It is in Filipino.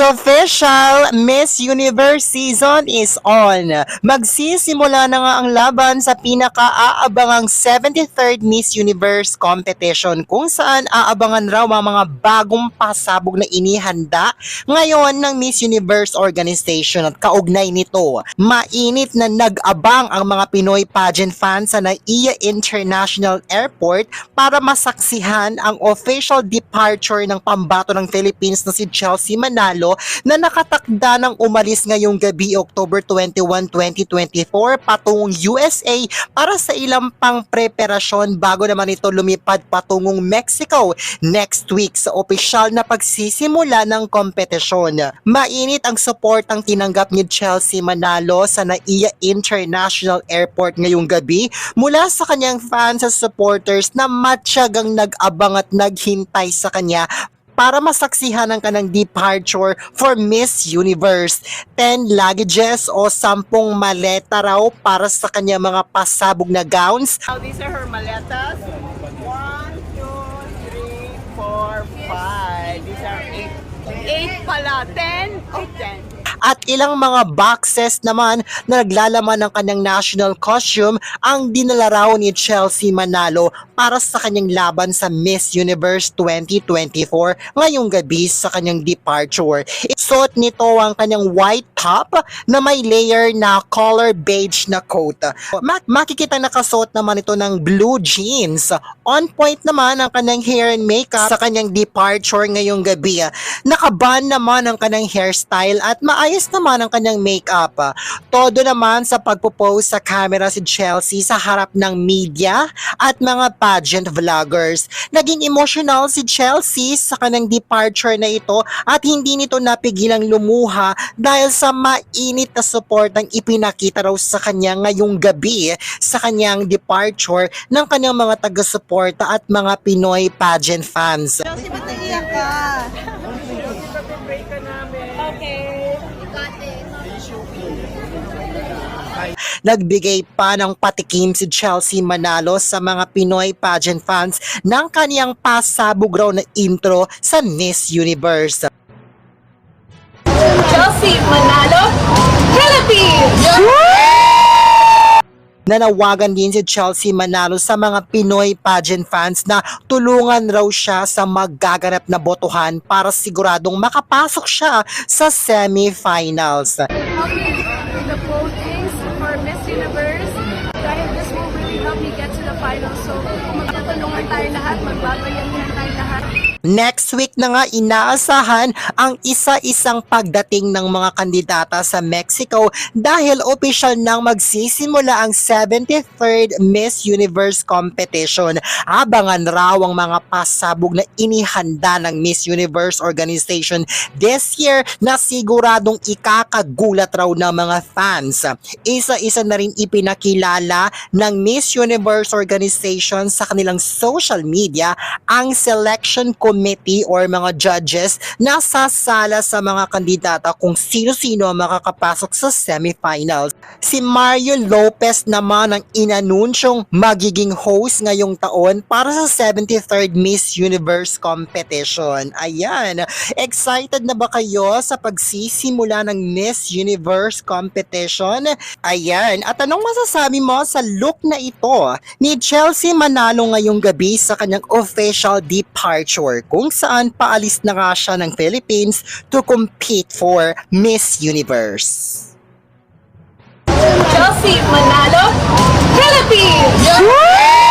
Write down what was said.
Official! Miss Universe season is on. Magsisimula na nga ang laban sa pinaka-aabangang 73rd Miss Universe competition kung saan aabangan raw ang mga bagong pasabog na inihanda ngayon ng Miss Universe organization at kaugnay nito. Mainit na nag-abang ang mga Pinoy pageant fans sa NAIA International Airport para masaksihan ang official departure ng pambato ng Philippines na si Chelsea Manalo na nakatakda ng umalis ngayong gabi October 21, 2024 patungong USA para sa ilang pang preparasyon bago naman ito lumipad patungong Mexico next week sa opisyal na pagsisimula ng kompetisyon. Mainit ang support ang tinanggap ni Chelsea Manalo sa NAIA International Airport ngayong gabi mula sa kanyang fans at supporters na matyagang nag-abang at naghintay sa kanya para masaksihan ang kanang departure for Miss Universe. 10 luggages o 10 maleta raw para sa kanya mga pasabog na gowns. Now, these are her maletas. One, two, three, four, five. These are eight. Eight pala. Ten? Oh, ten. At ilang mga boxes naman na naglalaman ng kanyang national costume ang dinala raw ni Chelsea Manalo para sa kanyang laban sa Miss Universe 2024 ngayong gabi sa kanyang departure. Isuot nito ang kanyang white top na may layer na color beige na coat. Ma- makikita nakasuot naman ito ng blue jeans. On point naman ang kanyang hair and makeup sa kanyang departure ngayong gabi. Nakaban naman ang kanyang hairstyle at maayos naman ang kanyang makeup. Todo naman sa pagpo-post sa camera si Chelsea sa harap ng media at mga pageant vloggers. Naging emotional si Chelsea sa kanyang departure na ito at hindi nito napigilang lumuha dahil sa mainit na support ang ipinakita raw sa kanya ngayong gabi sa kanyang departure ng kanyang mga taga-suporta at mga Pinoy pageant fans. Ka? Namin. Okay. Nagbigay pa ng patikim si Chelsea Manalo sa mga Pinoy pageant fans ng kaniyang pasabog raw na intro sa Miss Universe. Chelsea Manalo, Philippines! Nanawagan din si Chelsea Manalo sa mga Pinoy pageant fans na tulungan raw siya sa magaganap na botohan para siguradong makapasok siya sa semifinals. finals. So magkatulungan tayo lahat, magbabayanihan tayo lahat. Next week na nga inaasahan ang isa-isang pagdating ng mga kandidata sa Mexico dahil official nang magsisimula ang 73rd Miss Universe competition. Abangan raw ang mga pasabog na inihanda ng Miss Universe organization this year na siguradong ikakagulat raw ng mga fans. Isa-isa na rin ipinakilala ng Miss Universe organization sa kanilang social media ang selection committee or mga judges na sasala sa mga kandidata kung sino-sino ang makakapasok sa semifinals. Si Mario Lopez naman ang inanunsyong magiging host ngayong taon para sa 73rd Miss Universe competition. Ayan, excited na ba kayo sa pagsisimula ng Miss Universe competition? Ayan, at anong masasabi mo sa look na ito ni Chelsea Manalo ngayong gabi sa kanyang official departure kung saan paalis na nga siya ng Philippines to compete for Miss Universe. Chelsea Manalo, Philippines!